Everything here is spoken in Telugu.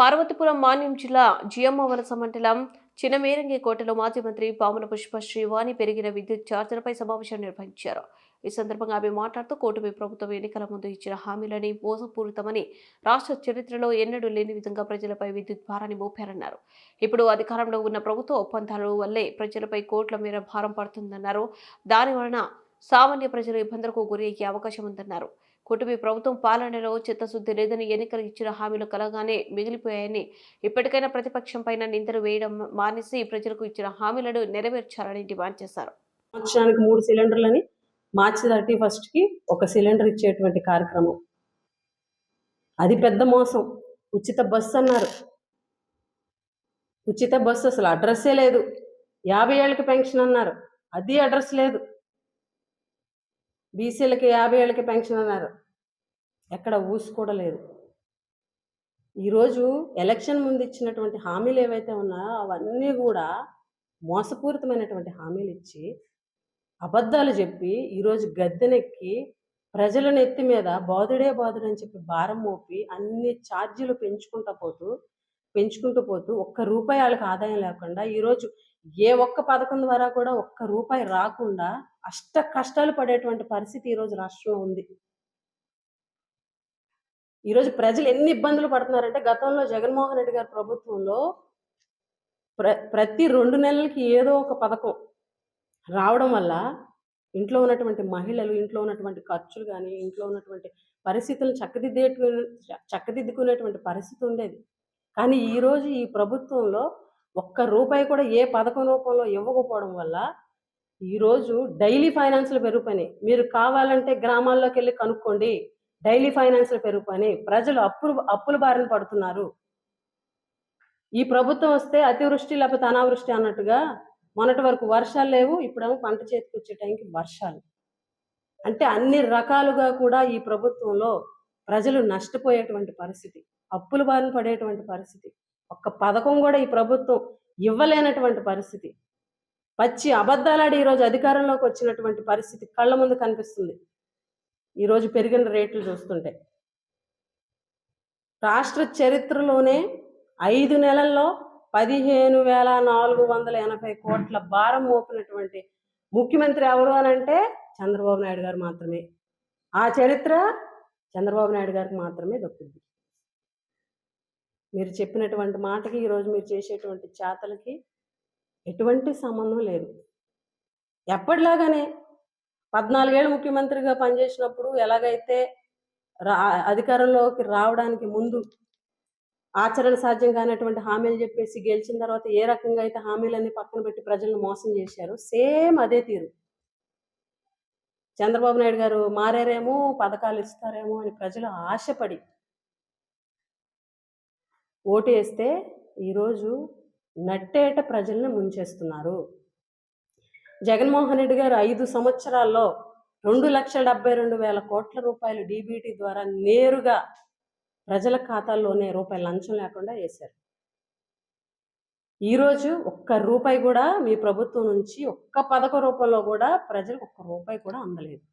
పార్వతీపురం మాన్యం జిల్లా జియమ్మవలస మండలం చిన్నమేరంగి కోటలో మాజీ మంత్రి పాముల పుష్ప శ్రీవాణి పెరిగిన విద్యుత్ ఛార్జీలపై సమావేశం నిర్వహించారు. ఈ సందర్భంగా ఆమె మాట్లాడుతూ కూటమి ప్రభుత్వం ఎన్నికల ముందు ఇచ్చిన హామీలని మోసపూరితమని రాష్ట్ర చరిత్రలో ఎన్నడూ లేని విధంగా ప్రజలపై విద్యుత్ భారాన్ని మోపారన్నారు. ఇప్పుడు అధికారంలో ఉన్న ప్రభుత్వ ఒప్పందాల వల్లే ప్రజలపై కోట్ల మేర భారం పడుతుందన్నారు. దాని వలన సామాన్య ప్రజలు ఇబ్బందులకు గురి అయ్యే అవకాశం ఉందన్నారు. కుటుంబీ ప్రభుత్వం పాలనలో చిత్తశుద్ధి లేదని ఎన్నికలు ఇచ్చిన హామీలు కలగానే మిగిలిపోయాయని ఇప్పటికైనా ప్రతిపక్షం పైన నిందలు వేయడం మానేసి ప్రజలకు ఇచ్చిన హామీలను నెరవేర్చాలని డిమాండ్ చేశారు. సంవత్సరానికి మూడు సిలిండర్లని మార్చి థర్టీ ఫస్ట్కి ఒక సిలిండర్ ఇచ్చేటువంటి కార్యక్రమం. అది పెద్ద మోసం. ఉచిత బస్సు అన్నారు. ఉచిత బస్సు అసలు అడ్రస్సే లేదు. యాభై ఏళ్ళకి పెన్షన్ అన్నారు. అది అడ్రస్ లేదు. బీసీలకి యాభై ఏళ్ళకి పెన్షన్ అన్నారు. ఎక్కడ ఊసి కూడా లేదు. ఈరోజు ఎలక్షన్ ముందు ఇచ్చినటువంటి హామీలు ఏవైతే ఉన్నాయో అవన్నీ కూడా మోసపూరితమైనటువంటి హామీలు ఇచ్చి అబద్ధాలు చెప్పి ఈరోజు గద్దెనెక్కి ప్రజల నెత్తి మీద బాధుడే బాధుడు అని చెప్పి భారం మోపి అన్ని ఛార్జీలు పెంచుకుంటూ పోతూ పెంచుకుంటూ పోతూ ఒక్క రూపాయి వాళ్ళకి ఆదాయం లేకుండా ఈరోజు ఏ ఒక్క పథకం ద్వారా కూడా ఒక్క రూపాయి రాకుండా అష్ట కష్టాలు పడేటువంటి పరిస్థితి ఈరోజు రాష్ట్రంలో ఉంది. ఈరోజు ప్రజలు ఎన్ని ఇబ్బందులు పడుతున్నారంటే గతంలో జగన్మోహన్ రెడ్డి గారి ప్రభుత్వంలో ప్ర ప్రతి రెండు నెలలకి ఏదో ఒక పథకం రావడం వల్ల ఇంట్లో ఉన్నటువంటి మహిళలు ఇంట్లో ఉన్నటువంటి ఖర్చులు కానీ ఇంట్లో ఉన్నటువంటి పరిస్థితులను చక్కదిద్దే చక్కదిద్దుకునేటువంటి పరిస్థితి ఉండేది. కానీ ఈరోజు ఈ ప్రభుత్వంలో ఒక్క రూపాయి కూడా ఏ పథకం రూపంలో ఇవ్వకపోవడం వల్ల ఈరోజు డైలీ ఫైనాన్స్లు పెరిగిపోయినాయి మీరు కావాలంటే గ్రామాల్లోకి వెళ్ళి కనుక్కోండి. డైలీ ఫైనాన్స్లు పెరిగిపోయినాయి ప్రజలు అప్పులు అప్పుల బారిన పడుతున్నారు. ఈ ప్రభుత్వం వస్తే అతివృష్టి లేకపోతే అనావృష్టి అన్నట్టుగా మొన్నటి వరకు వర్షాలు లేవు. ఇప్పుడేమో పంట చేతికి వచ్చే టైంకి వర్షాలు. అంటే అన్ని రకాలుగా కూడా ఈ ప్రభుత్వంలో ప్రజలు నష్టపోయేటువంటి పరిస్థితి. అప్పుల బారిన పడేటువంటి పరిస్థితి. ఒక్క పథకం కూడా ఈ ప్రభుత్వం ఇవ్వలేనటువంటి పరిస్థితి. పచ్చి అబద్ధాలాడి ఈరోజు అధికారంలోకి వచ్చినటువంటి పరిస్థితి కళ్ళ ముందు కనిపిస్తుంది. ఈరోజు పెరిగిన రేట్లు చూస్తుంటే. రాష్ట్ర చరిత్రలోనే ఐదు నెలల్లో పదిహేను వేల నాలుగు వందల ఎనభై కోట్ల భారం మోపినటువంటి ముఖ్యమంత్రి ఎవరు అని అంటే చంద్రబాబు నాయుడు గారు మాత్రమే. ఆ చరిత్ర చంద్రబాబు నాయుడు గారికి మాత్రమే దక్కుద్ది మీరు చెప్పినటువంటి మాటకి ఈరోజు మీరు చేసేటువంటి చేతలకి ఎటువంటి సంబంధం లేదు. ఎప్పటిలాగానే పద్నాలుగేళ్ళు ముఖ్యమంత్రిగా పనిచేసినప్పుడు ఎలాగైతే రా అధికారంలోకి రావడానికి ముందు ఆచరణ సాధ్యం కానటువంటి హామీలు చెప్పేసి గెలిచిన తర్వాత ఏ రకంగా అయితే హామీలన్నీ పక్కన పెట్టి ప్రజలను మోసం చేశారో సేమ్ అదే తీరు. చంద్రబాబు నాయుడు గారు మారారేమో పథకాలు ఇస్తారేమో అని ప్రజలు ఆశపడి ఓటు వేస్తే ఈరోజు నట్టేట ప్రజల్ని ముంచేస్తున్నారు. జగన్మోహన్ రెడ్డి గారు ఐదు సంవత్సరాల్లో రెండు లక్షల డెబ్బై రెండు వేల కోట్ల రూపాయలు డీబీటీ ద్వారా నేరుగా ప్రజల ఖాతాల్లోనే రూపాయలు లంచం లేకుండా వేశారు. ఈరోజు ఒక్క రూపాయి కూడా మీ ప్రభుత్వం నుంచి ఒక్క పథక రూపంలో కూడా ప్రజలకు ఒక్క రూపాయి కూడా అందలేదు.